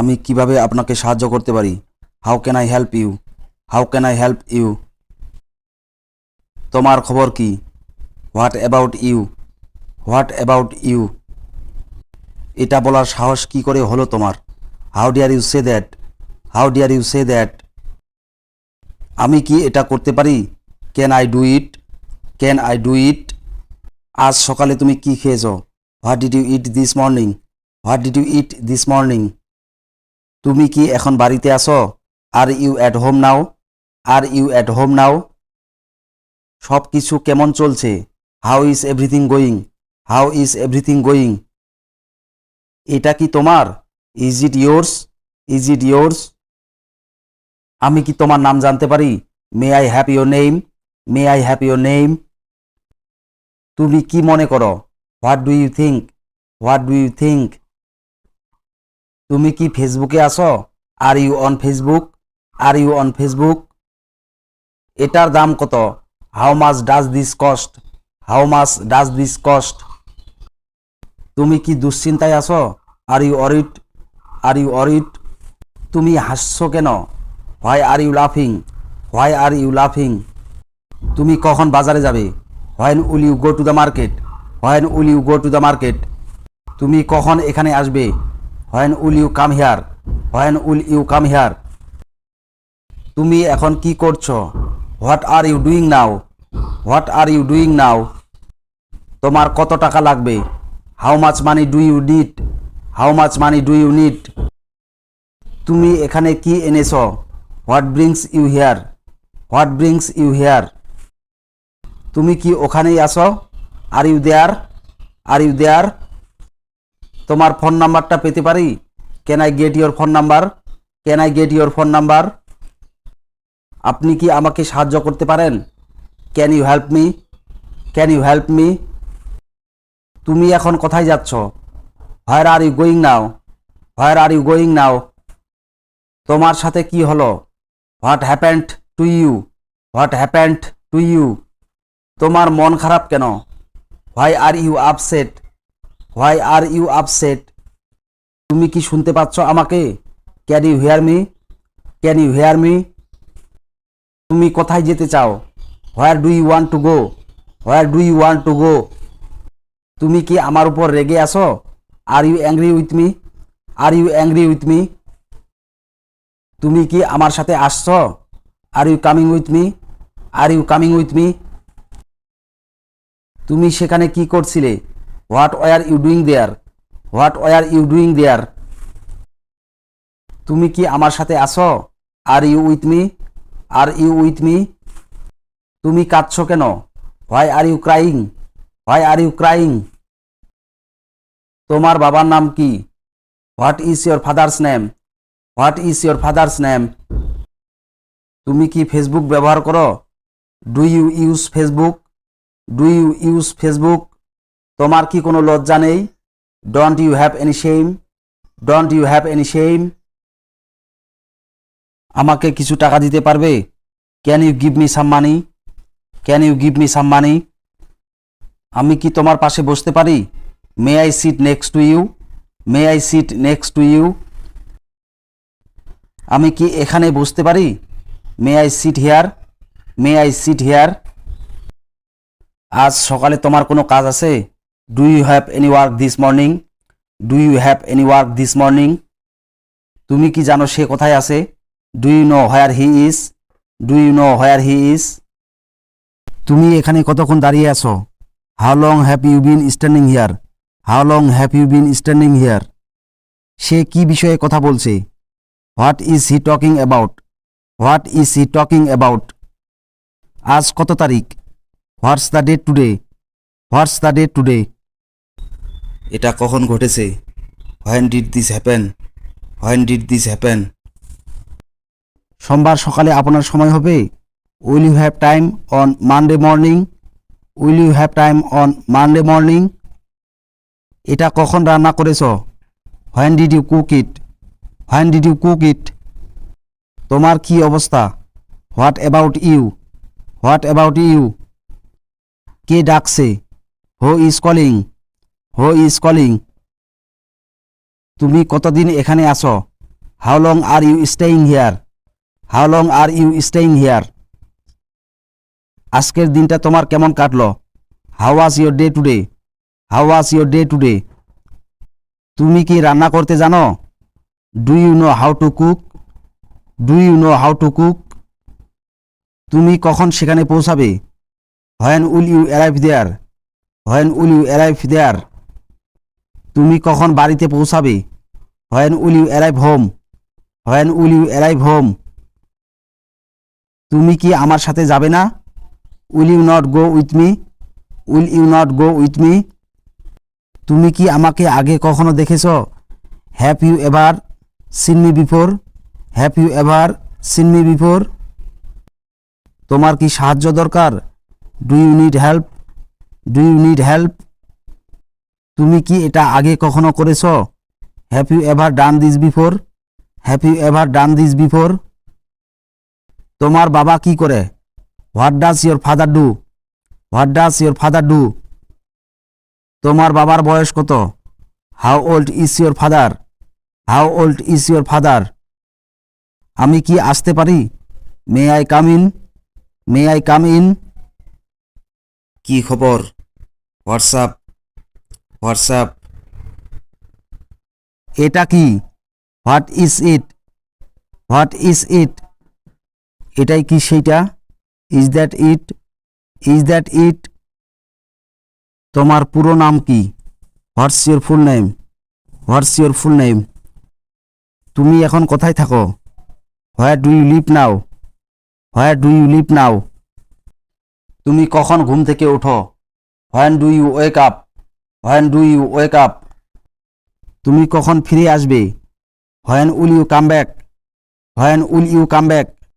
আমি কীভাবে আপনাকে সাহায্য করতে পারি? How can I help you how can I help you তোমার খবর কি? What about you what about you এটা বলার সাহস কি করে হলো তোমার? How dare you say that how dare you say that আমি কি এটা করতে পারি? Can I do it can I do it আজ সকালে তুমি কি খেয়েছো? What did you eat this morning what did you eat this morning তুমি কি এখন বাড়িতে আসো are you at home now are you at home now সব কিছু কেমন চলছে? How is everything going how is everything going এটা কি তোমার? Is it yours is it yours আমি কি তোমার নাম জানতে পারি? May I have your name may I have your name তুমি কি মনে করো? What do you think what do you think তুমি কি ফেসবুকে আসো are you on Facebook are you on Facebook এটার দাম কত? How much does this cost how much does this cost তুমি কি দুশ্চিন্তায় আসো আর ইউ অরিট আর ইউ অরিট তুমি হাসছো কেন? হোয়াই আর ইউ লাফিং হোয়াই আর ইউ লাফিং তুমি কখন বাজারে যাবে? When will you go to the market when will you go to the market তুমি কখন এখানে আসবে? When will you come here? When will you come here? তুমি এখন কি করছ? What are you doing now? What are you doing now? তোমার কত টাকা লাগবে? How much money do you need? How much money do you need? তুমি এখানে কি এনেছো? What brings you here? What brings you here? তুমি কি ওখানেই আসো are you there? Are you there? তোমার ফোন নাম্বারটা পেতে পারি? Can I get your phone number can I get your phone number আপনি কি আমাকে সাহায্য করতে পারেন? Can you help me can you help me তুমি এখন কোথায় যাচ্ছ? Where are you going now where are you going now তোমার সাথে কি হলো? What happened to you what happened to you তোমার মন খারাপ কেন? Why are you upset why are you upset তুমি কি শুনতে পাচ্ছ আমাকে? Can you hear me can you hear me তুমি কোথায় যেতে চাও? Where do you want to go where do you want to go তুমি কি আমার উপর রেগে আসো are you angry with me are you angry with me তুমি কি আমার সাথে আসছ? Are you coming with me are you coming with me তুমি সেখানে কি করছিলে? What were you doing there what were you doing there তুমি কি আমার সাথে আসো are you with me are you with me তুমি কাঁদছো কেন? Why are you crying why are you crying তোমার বাবার নাম কি? What is your father's name what is your father's name তুমি কি ফেসবুক ব্যবহার করো? Do you use Facebook do you use Facebook তোমার কি কোনো লজ্জা নেই? Don't you have any shame don't you have any shame আমাকে কিছু টাকা দিতে পারবে? Can you give me some money can you give me some money আমি কি তোমার পাশে বসতে পারি? May I sit next to you may I sit next to you আমি কি এখানে বসতে পারি? May I sit here may I sit here আজ সকালে তোমার কোনো কাজ আছে? Do you have any work this morning do you have any work this morning তুমি কি জানো সে কোথায় আছে? Do you know where he is do you know where he is তুমি এখানে কতক্ষণ দাঁড়িয়ে আছো? How long have you been standing here how long have you been standing here সে কি বিষয়ে কথা বলছে? What is he talking about what is he talking about আজ কত তারিখ? What's the date today what's the date today এটা কখন ঘটেছে? When did this happen when did this happen সোমবার সকালে আপনার সময় হবে। Will you have time on Monday morning will you have time on Monday morning এটা কখন রান্না করেছ? When did you cook it when did you cook it তোমার কি অবস্থা? What about you what about you কে ডাকছে? Who is calling who is calling তুমি কতদিন এখানে আসো how long are you staying here how long are you staying here আজকের দিনটা তোমার কেমন কাটলো? How was your day today how was your day today তুমি কি রান্না করতে জানো? Do you know how to cook do you know how to cook তুমি কখন সেখানে পৌঁছাবে? When will you arrive there when will you arrive there তুমি কখন বাড়িতে পৌঁছাবে? When will you arrive home. When will you arrive home. তুমি কি আমার সাথে যাবে না? Will you not go with me? Will you not go with me? তুমি কি আমাকে আগে কখনো দেখেছ? Have you ever seen me before? Have you ever seen me before? তোমার কি সাহায্য দরকার? Do you need help? Do you need help? তুমি কি এটা আগে কখনো করেছ? Have you ever done this before have you ever done this before তোমার বাবা কি করে? What does your father do what does your father do তোমার বাবার বয়স কত? How old is your father how old is your father আমি কি আসতে পারি? May I come in may I come in কি খবর? What's up what's up. এটা কি? What is it? What is it? এটাই কি সেইটা? Is that it? Is that it? তোমার পুরো নাম কি? What's your full name? What's your full name? তুমি এখন কোথায় থাকো? Where do you live now? Where do you live now? তুমি কখন ঘুম থেকে ওঠো when do you wake up? When do you wake up তুমি কখন ফিরে আসবে? When will you come back when will you come back